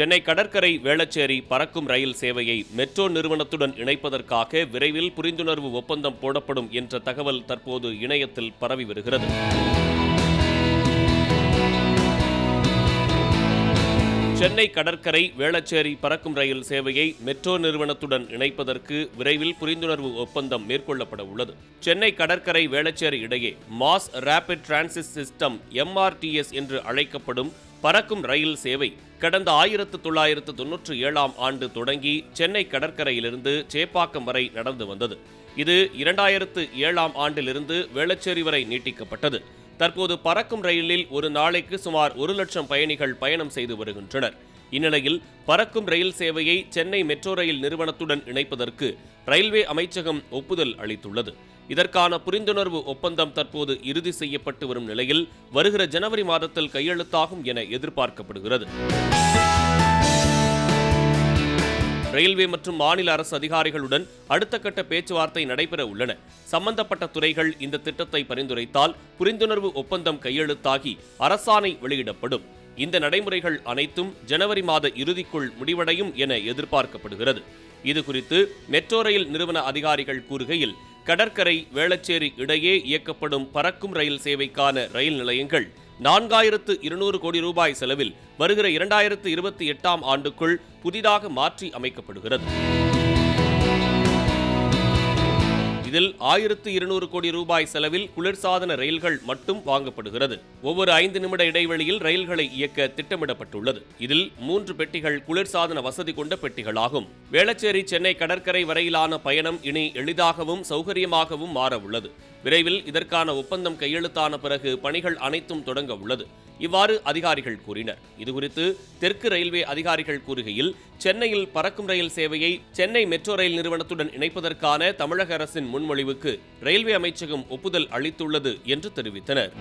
சென்னை கடற்கரை வேளச்சேரி பறக்கும் ரயில் சேவையை மெட்ரோ நிறுவனத்துடன் இணைப்பதற்காக விரைவில் புரிந்துணர்வு ஒப்பந்தம் போடப்படும் என்ற தகவல் தற்போது இணையத்தில் பரவி வருகிறது. சென்னை கடற்கரை வேளச்சேரி பறக்கும் ரயில் சேவையை மெட்ரோ நிறுவனத்துடன் இணைப்பதற்கு விரைவில் புரிந்துணர்வு ஒப்பந்தம் மேற்கொள்ளப்பட உள்ளது. சென்னை கடற்கரை வேளச்சேரி இடையே mass rapid transit system MRTS என்று அழைக்கப்படும் பறக்கும் ரயில் சேவை கடந்த ஆயிரத்து தொள்ளாயிரத்து தொன்னூற்றி ஏழாம் ஆண்டு தொடங்கி சென்னை கடற்கரையிலிருந்து சேப்பாக்கம் வரை நடந்து வந்தது. இது இரண்டாயிரத்து ஏழாம் ஆண்டிலிருந்து வேளச்சேரி வரை நீட்டிக்கப்பட்டது. தற்போது பறக்கும் ரயிலில் ஒரு நாளைக்கு சுமார் ஒரு லட்சம் பயணிகள் பயணம் செய்து வருகின்றனர். இந்நிலையில் பறக்கும் ரயில் சேவையை சென்னை மெட்ரோ ரயில் நிறுவனத்துடன் இணைப்பதற்கு ரயில்வே அமைச்சகம் ஒப்புதல் அளித்துள்ளது. இதற்கான புரிந்துணர்வு ஒப்பந்தம் தற்போது இறுதி செய்யப்பட்டு வரும் நிலையில் வருகிற ஜனவரி மாதத்தில் கையெழுத்தாகும் என எதிர்பார்க்கப்படுகிறது. ரயில்வே மற்றும் மாநில அரசு அதிகாரிகளுடன் அடுத்த கட்ட பேச்சுவார்த்தை நடைபெற உள்ளன. சம்பந்தப்பட்ட துறைகள் இந்த திட்டத்தை பரிந்துரைத்தால் புரிந்துணர்வு ஒப்பந்தம் கையெழுத்தாகி அரசாணை வெளியிடப்படும். இந்த நடைமுறைகள் அனைத்தும் ஜனவரி மாத இறுதிக்குள் முடிவடையும் என எதிர்பார்க்கப்படுகிறது. இதுகுறித்து மெட்ரோ ரயில் நிறுவன அதிகாரிகள் கூறுகையில் கடற்கரை வேளச்சேரி இடையே இயக்கப்படும் பறக்கும் ரயில் சேவைக்கான ரயில் நிலையங்கள் நான்காயிரத்து இருநூறு கோடி ரூபாய் செலவில் வருகிற இரண்டாயிரத்து இருபத்தி எட்டாம் ஆண்டுக்குள் புதிதாக மாற்றி அமைக்கப்படுகிறது. இதில் ஆயிரத்து இருநூறு கோடி ரூபாய் செலவில் குளிர்சாதன ரயில்கள் மட்டும் வாங்கப்படுகிறது. ஒவ்வொரு ஐந்து நிமிட இடைவெளியில் ரயில்களை இயக்க திட்டமிடப்பட்டுள்ளது. இதில் மூன்று பெட்டிகள் குளிர்சாதன வசதி கொண்ட பெட்டிகளாகும். வேளச்சேரி சென்னை கடற்கரை வரையிலான பயணம் இனி எளிதாகவும் சௌகரியமாகவும் மாற உள்ளது விரைவில் இதற்கான ஒப்பந்தம் கையெழுத்தான பிறகு பணிகள் அனைத்தும் தொடங்க உள்ளது. இவ்வாறு அதிகாரிகள் கூறினர். இதுகுறித்து தெற்கு ரயில்வே அதிகாரிகள் கூறுகையில் சென்னையில் பறக்கும் ரயில் சேவையை சென்னை மெட்ரோ ரயில் நிறுவனத்துடன் இணைப்பதற்கான தமிழக அரசின் முன்மொழிவுக்கு ரயில்வே அமைச்சகம் ஒப்புதல் அளித்துள்ளது என்று தெரிவித்தனர்.